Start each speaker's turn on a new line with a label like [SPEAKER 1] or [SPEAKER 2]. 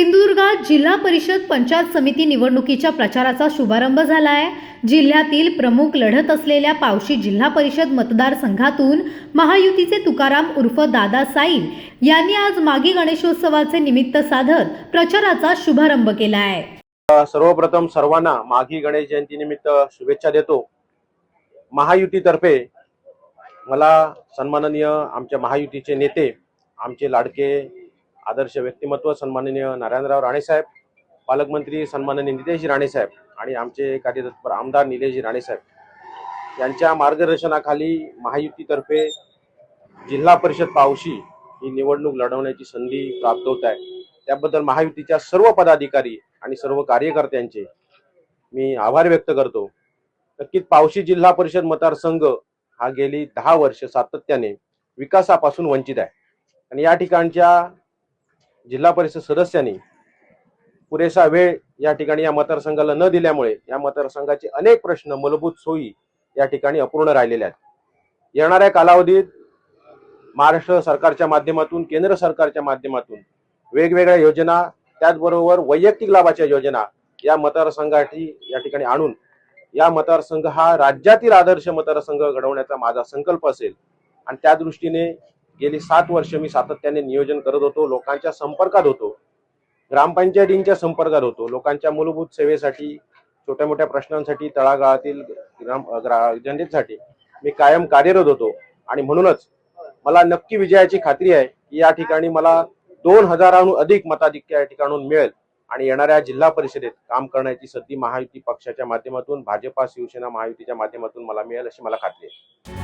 [SPEAKER 1] सिंधुदुर्गात जिल्हा परिषद पंचायत समिती निवडणुकीच्या प्रचाराचा शुभारंभ झाला आहे जिल्ह्यातील प्रमुख लढत असलेल्या पावशी जिल्हा परिषद मतदारसंघातून महायुतीचे तुकाराम उर्फ दादा साईल यांनी आज मागी गणेशोत्सवाचे निमित्त साधत प्रचाराचा शुभारंभ केला आहे
[SPEAKER 2] सर्वप्रथम सर्वांना माघी गणेश जयंती निमित्त शुभेच्छा देतो. महायुतीतर्फे मला सन्माननीय आमच्या महायुतीचे नेते आमचे लाडके आदर्श व्यक्तिमत्व सन्माननीय नारायणराव राणेसाहेब पालकमंत्री सन्माननीय नितेशजी राणेसाहेब आणि आमचे कार्यतत्पर आमदार निलेश राणेसाहेब यांच्या मार्गदर्शनाखाली महायुतीतर्फे जिल्हा परिषद पावशी ही निवडणूक लढवण्याची संधी प्राप्त होत आहे. त्याबद्दल महायुतीच्या सर्व पदाधिकारी आणि सर्व कार्यकर्त्यांचे मी आभार व्यक्त करतो. नक्कीच पावशी जिल्हा परिषद मतदारसंघ हा गेली दहा वर्ष सातत्याने विकासापासून वंचित आहे. आणि या ठिकाणच्या जिल्हा परिषद सदस्यांनी पुरेसा वेळ या ठिकाणी या मतदारसंघाला न दिल्यामुळे या मतदारसंघाचे अनेक प्रश्न मूलभूत सोयी या ठिकाणी अपूर्ण राहिलेल्या आहेत. येणाऱ्या कालावधीत महाराष्ट्र सरकारच्या माध्यमातून केंद्र सरकारच्या माध्यमातून वेगवेगळ्या योजना त्याचबरोबर वैयक्तिक लाभाच्या योजना या मतदारसंघाची या ठिकाणी आणून या मतदारसंघ हा राज्यातील आदर्श मतदारसंघ घडवण्याचा माझा संकल्प असेल. आणि त्या दृष्टीने गेली सात वर्ष मी सातत्याने नियोजन करत होतो लोकांच्या संपर्कात होतो. ग्रामपंचायतींच्या संपर्कात होतो. लोकांच्या मूलभूत सेवेसाठी छोट्या मोठ्या प्रश्नांसाठी तळागाळातील ग्राम जनतेसाठी मी कायम कार्यरत होतो. आणि म्हणूनच मला नक्की विजयाची खात्री आहे की या ठिकाणी मला दोन हजाराहून अधिक मताधिक्य या ठिकाणून मिळेल आणि येणाऱ्या जिल्हा परिषदेत काम करण्याची संधी महायुती पक्षाच्या माध्यमातून भाजपा शिवसेना महायुतीच्या माध्यमातून मला मिळेल अशी मला खात्री आहे.